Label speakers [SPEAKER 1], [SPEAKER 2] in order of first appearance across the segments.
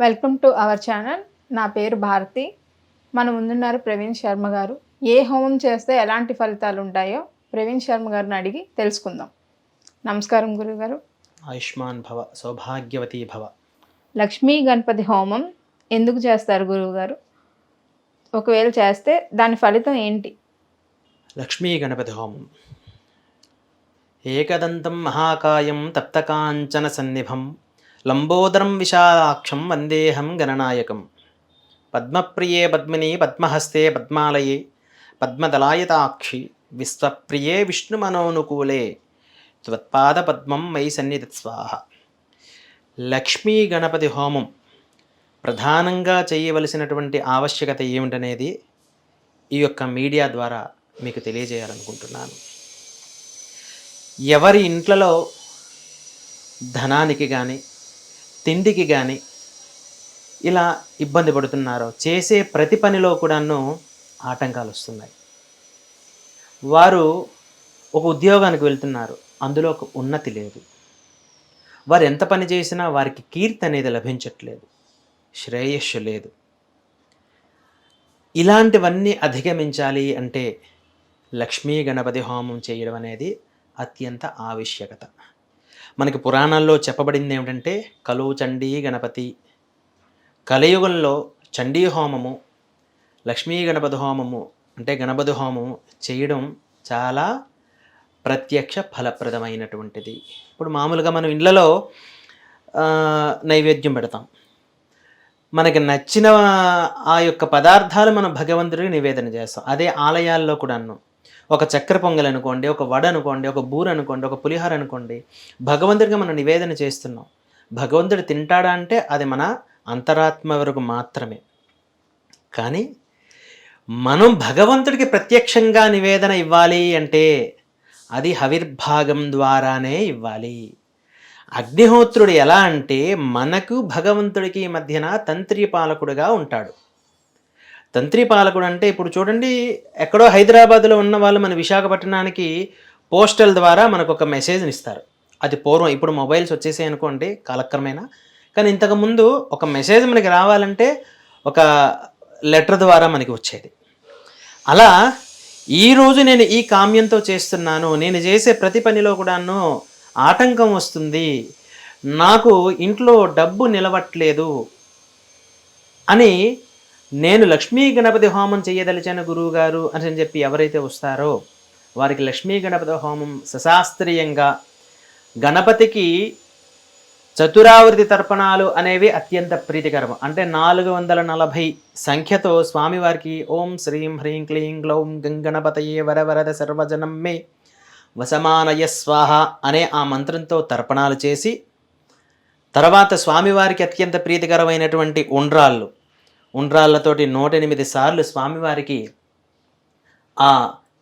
[SPEAKER 1] Welcome to our channel. నా పేరు భారతి. మన ముందున్నారు ప్రవీణ్ శర్మ గారు. ఏ హోమం చేస్తే ఎలాంటి ఫలితాలు ఉంటాయో ప్రవీణ్ శర్మ గారిని అడిగి తెలుసుకుందాం. నమస్కారం గురుగారు.
[SPEAKER 2] ఆయుష్మాన్ భవ సౌభాగ్యవతీ భవ.
[SPEAKER 1] లక్ష్మీ గణపతి హోమం ఎందుకు చేస్తారు గురువుగారు ఒకవేళ చేస్తే దాని ఫలితం ఏంటి?
[SPEAKER 2] లక్ష్మీ గణపతి హోమం. ఏకదంతం మహాకాయం తప్తకాంచన సన్నిభం. లంబోదరం విశాలాక్షం వందేహం గణనాయకం పద్మప్రియే పద్మిని పద్మహస్తే పద్మాలయే పద్మదలాయతాక్షి విశ్వప్రియే విష్ణుమనోనుకూలే త్వత్పాద పద్మం మై సన్నిధి స్వాహ లక్ష్మీ గణపతి హోమం ప్రధానంగా చేయవలసినటువంటి ఆవశ్యకత ఏమిటనేది ఈ యొక్క మీడియా ద్వారా మీకు తెలియజేయాలనుకుంటున్నాను. ఎవరి ఇంట్లలో ధనానికి కానీ తిండికి కానీ ఇలా ఇబ్బంది పడుతున్నారో చేసే ప్రతి పనిలో కూడాను ఆటంకాలు వస్తున్నాయి వారు ఒక ఉద్యోగానికి వెళ్తున్నారు అందులో ఒక ఉన్నతి లేదు. వారు ఎంత పని చేసినా వారికి కీర్తి అనేది లభించట్లేదు శ్రేయస్సు లేదు. ఇలాంటివన్నీ అధిగమించాలి అంటే లక్ష్మీ గణపతి హోమం చేయడం అనేది అత్యంత ఆవశ్యకత. మనకి పురాణాల్లో చెప్పబడింది ఏమిటంటే కలువు చండీ గణపతి. కలియుగంలో చండీ హోమము లక్ష్మీ గణపతి హోమము అంటే గణపతి హోమము చేయడం చాలా ప్రత్యక్ష ఫలప్రదమైనటువంటిది. ఇప్పుడు మామూలుగా మనం ఇళ్ళలో నైవేద్యం పెడతాం. మనకి నచ్చిన ఆ యొక్క పదార్థాలు మనం భగవంతుడికి నివేదన చేస్తాం. అదే ఆలయాల్లో కూడాను. ఒక చక్కెర పొంగల్ అనుకోండి ఒక వడ అనుకోండి ఒక బూర అనుకోండి ఒక పులిహోర అనుకోండి భగవంతుడికి మనం నివేదన చేస్తున్నాం. భగవంతుడు తింటాడా అంటే అది మన అంతరాత్మ వరకు మాత్రమే. కానీ మనం భగవంతుడికి ప్రత్యక్షంగా నివేదన ఇవ్వాలి అంటే అది హవిర్భాగం ద్వారానే ఇవ్వాలి. అగ్నిహోత్రుడు ఎలా అంటే మనకు భగవంతుడికి మధ్యన తంత్రి పాలకుడుగా ఉంటాడు. తంత్రి పాలకుడు అంటే ఇప్పుడు చూడండి ఎక్కడో హైదరాబాద్లో ఉన్న వాళ్ళు మన విశాఖపట్నానికి పోస్టల్ ద్వారా మనకు ఒక మెసేజ్ని ఇస్తారు. అది పూర్వం ఇప్పుడు మొబైల్స్ వచ్చేసాయి అనుకోండి కాలక్రమేణా. కానీ ఇంతకుముందు ఒక మెసేజ్ మనకి రావాలంటే ఒక లెటర్ ద్వారా మనకి వచ్చేది. అలా ఈరోజు నేను ఈ కామ్యంతో చేస్తున్నాను నేను చేసే ప్రతి పనిలో కూడాను ఆటంకం వస్తుంది నాకు ఇంట్లో డబ్బు నిలవట్లేదు అని నేను లక్ష్మీ గణపతి హోమం చేయదలిచాను గురువుగారు అని చెప్పి ఎవరైతే వస్తారో వారికి లక్ష్మీ గణపతి హోమం సశాస్త్రీయంగా గణపతికి చతురావృతి తర్పణాలు అనేవి అత్యంత ప్రీతికరం. అంటే నాలుగు వందల నలభై సంఖ్యతో స్వామివారికి ఓం శ్రీం హ్రీం క్లీం గ్లౌం గంగణపతయే వరవరద సర్వజనం మే వసమానయ స్వాహ అనే ఆ మంత్రంతో తర్పణాలు చేసి తర్వాత స్వామివారికి అత్యంత ప్రీతికరమైనటువంటి ఉండ్రాళ్ళు ఉండ్రాళ్ళతోటి నూట ఎనిమిది సార్లు స్వామివారికి ఆ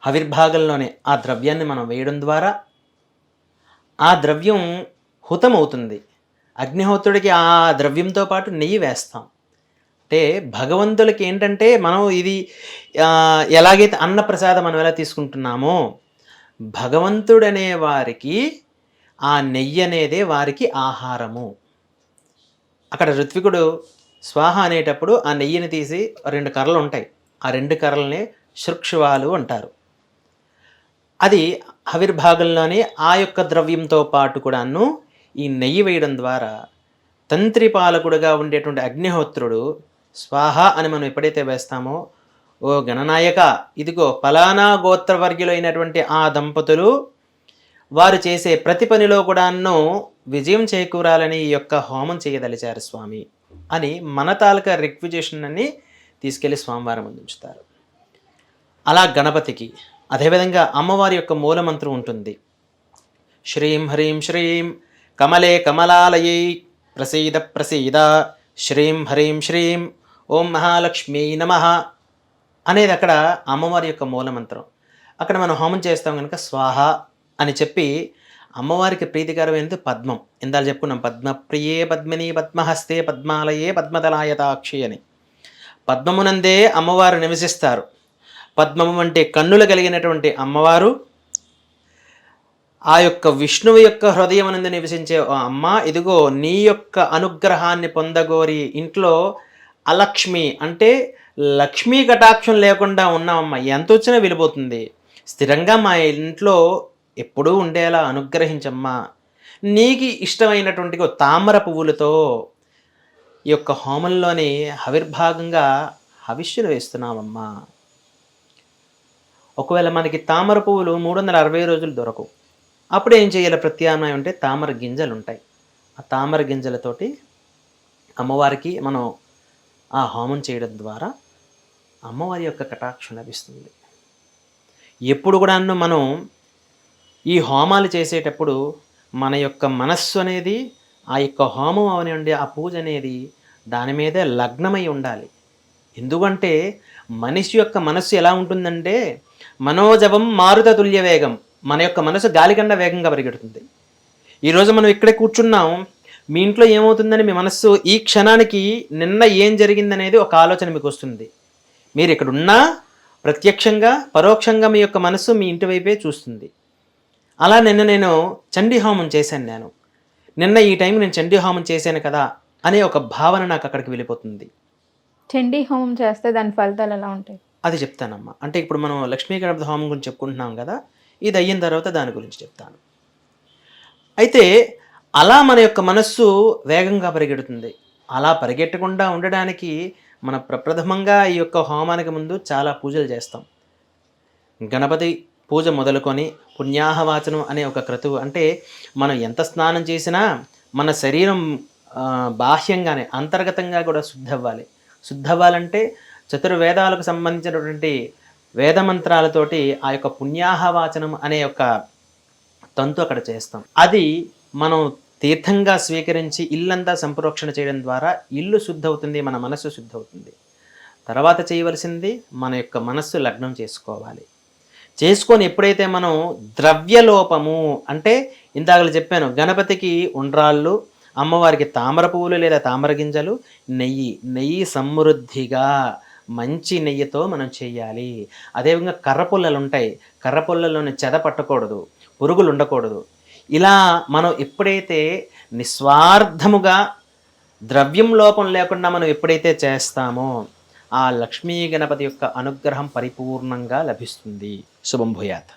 [SPEAKER 2] హవిర్భాగంలోనే ఆ ద్రవ్యాన్ని మనం వేయడం ద్వారా ఆ ద్రవ్యం హుతమవుతుంది. అగ్నిహోత్రుడికి ఆ ద్రవ్యంతో పాటు నెయ్యి వేస్తాం. అంటే భగవంతులకి ఏంటంటే మనం ఇది ఎలాగైతే అన్నప్రసాదం మనం ఎలా తీసుకుంటున్నామో భగవంతుడనే వారికి ఆ నెయ్యి అనేదే వారికి ఆహారము. అక్కడ ఋత్వికుడు స్వాహ అనేటప్పుడు ఆ నెయ్యిని తీసి రెండు కర్రలు ఉంటాయి. ఆ రెండు కర్రల్ని శృక్షువాలు అంటారు. అది హవిర్భాగంలోని ఆ యొక్క ద్రవ్యంతో పాటు కూడాను ఈ నెయ్యి వేయడం ద్వారా తంత్రి పాలకుడుగా ఉండేటువంటి అగ్నిహోత్రుడు స్వాహ అని మనం ఎప్పుడైతే వేస్తామో ఓ గణనాయక ఇదిగో ఫలానా గోత్రవర్గ్యులు అయినటువంటి ఆ దంపతులు వారు చేసే ప్రతి పనిలో కూడాను విజయం చేకూరాలని ఈ యొక్క హోమం చేయదలిచారు స్వామి. అని మన తాలూకా రిక్విజేషన్ అని తీసుకెళ్ళి స్వామివారం ముందు ఉంచుతారు. అలా గణపతికి అదేవిధంగా అమ్మవారి యొక్క మూలమంత్రం ఉంటుంది. శ్రీం హ్రీం శ్రీం కమలే కమలాలయై ప్రసీద ప్రసీద శ్రీం హ్రీం శ్రీం ఓం మహాలక్ష్మీ నమ అనేది అక్కడ అమ్మవారి యొక్క మూలమంత్రం. అక్కడ మనం హోమం చేస్తాం కనుక స్వాహ అని చెప్పి అమ్మవారికి ప్రీతికరమైనది పద్మం. ఇందాక చెప్పుకున్నాం పద్మప్రియే పద్మిని పద్మహస్తే పద్మాలయే పద్మదలాయతాక్షి అని. పద్మమునందే అమ్మవారు నివసిస్తారు. పద్మము అంటే కన్నులు కలిగినటువంటి అమ్మవారు ఆ యొక్క విష్ణువు యొక్క హృదయం నివసించే "ఓ అమ్మ ఇదిగో నీ యొక్క అనుగ్రహాన్ని పొందగోరి ఇంట్లో అలక్ష్మి అంటే లక్ష్మీ కటాక్షం లేకుండా ఉన్నామమ్మ ఎంత వచ్చినా వెళ్ళిపోతుంది స్థిరంగా మా ఇంట్లో ఎప్పుడూ ఉండేలా అనుగ్రహించమ్మా. నీకు ఇష్టమైనటువంటి తామర పువ్వులతో ఈ యొక్క హోమంలోని హవిర్భాగంగా హవిష్యులు వేస్తున్నామమ్మా ఒకవేళ మనకి తామర పువ్వులు మూడు వందల అరవై రోజులు దొరకవు. అప్పుడు ఏం చేయాలి? ప్రత్యామ్నాయం అంటే తామర గింజలు ఉంటాయి ఆ తామర గింజలతోటి అమ్మవారికి మనం ఆ హోమం చేయడం ద్వారా అమ్మవారి యొక్క కటాక్షం లభిస్తుంది. ఎప్పుడు కూడా మనం ఈ హోమాలు చేసేటప్పుడు మన యొక్క మనస్సు అనేది ఆ యొక్క హోమం అవనివ్వండి ఆ పూజ అనేది దాని మీదే లగ్నమై ఉండాలి. ఎందుకంటే మనిషి యొక్క మనస్సు ఎలా ఉంటుందంటే మనోజవం మారుత తుల్య వేగం మన యొక్క మనసు గాలికండ వేగంగా పరిగెడుతుంది. ఈరోజు మనం ఇక్కడే కూర్చున్నాం మీ ఇంట్లో ఏమవుతుందని మీ మనస్సు ఈ క్షణానికి నిన్న ఏం జరిగిందనేది ఒక ఆలోచన మీకు వస్తుంది. మీరు ఇక్కడున్నా ప్రత్యక్షంగా పరోక్షంగా మీ యొక్క మనస్సు మీ ఇంటి వైపే చూస్తుంది. అలా నిన్న నేను చండీ హోమం చేశాను నేను. నిన్న ఈ టైం నేను చండీ హోమం చేశాను కదా అనే ఒక భావన నాకు అక్కడికి వెళ్ళిపోతుంది.
[SPEAKER 1] చండీ హోమం చేస్తే దాని ఫలితాలు ఎలా ఉంటాయి?
[SPEAKER 2] అది చెప్తానమ్మా. అంటే ఇప్పుడు మనం లక్ష్మీ గణపతి హోమం గురించి చెప్పుకుంటున్నాం కదా ఇది అయిన తర్వాత దాని గురించి చెప్తాను. అయితే అలా మన యొక్క మనస్సు వేగంగా పరిగెడుతుంది. అలా పరిగెట్టకుండా ఉండడానికి మన ప్రప్రథమంగా ఈ యొక్క హోమానికి ముందు చాలా పూజలు చేస్తాం. గణపతి పూజ మొదలుకొని పుణ్యాహవాచనం అనే ఒక క్రతువు. అంటే మనం ఎంత స్నానం చేసినా మన శరీరం బాహ్యంగానే అంతర్గతంగా కూడా శుద్ధవ్వాలి. అవ్వాలి అవ్వాలంటే చతుర్వేదాలకు సంబంధించినటువంటి వేదమంత్రాలతోటి ఆ యొక్క పుణ్యాహవాచనం అనే యొక్క తంతు అక్కడ చేస్తాం. అది మనం తీర్థంగా స్వీకరించి ఇల్లంతా సంప్రోక్షణ చేయడం ద్వారా ఇల్లు శుద్ధవుతుంది మన మనస్సు శుద్ధవుతుంది. తర్వాత చేయవలసింది మన యొక్క మనస్సు లగ్నం చేసుకోవాలి. చేసుకొని ఎప్పుడైతే మనం ద్రవ్యలోపము అంటే ఇందాకలు చెప్పాను గణపతికి ఉండ్రాళ్ళు అమ్మవారికి తామర పువ్వులు లేదా తామర గింజలు నెయ్యి నెయ్యి సమృద్ధిగా మంచి నెయ్యితో మనం చేయాలి. అదేవిధంగా కర్రపుల్లలు ఉంటాయి. కర్రపుల్లలోని చెద పట్టకూడదు పురుగులు ఉండకూడదు. ఇలా మనం ఎప్పుడైతే నిస్వార్థముగా ద్రవ్యం లోపం లేకుండా మనం ఎప్పుడైతే చేస్తామో ఆ లక్ష్మీ గణపతి యొక్క అనుగ్రహం పరిపూర్ణంగా లభిస్తుంది. ശുഭം ഭൂയാത്ത്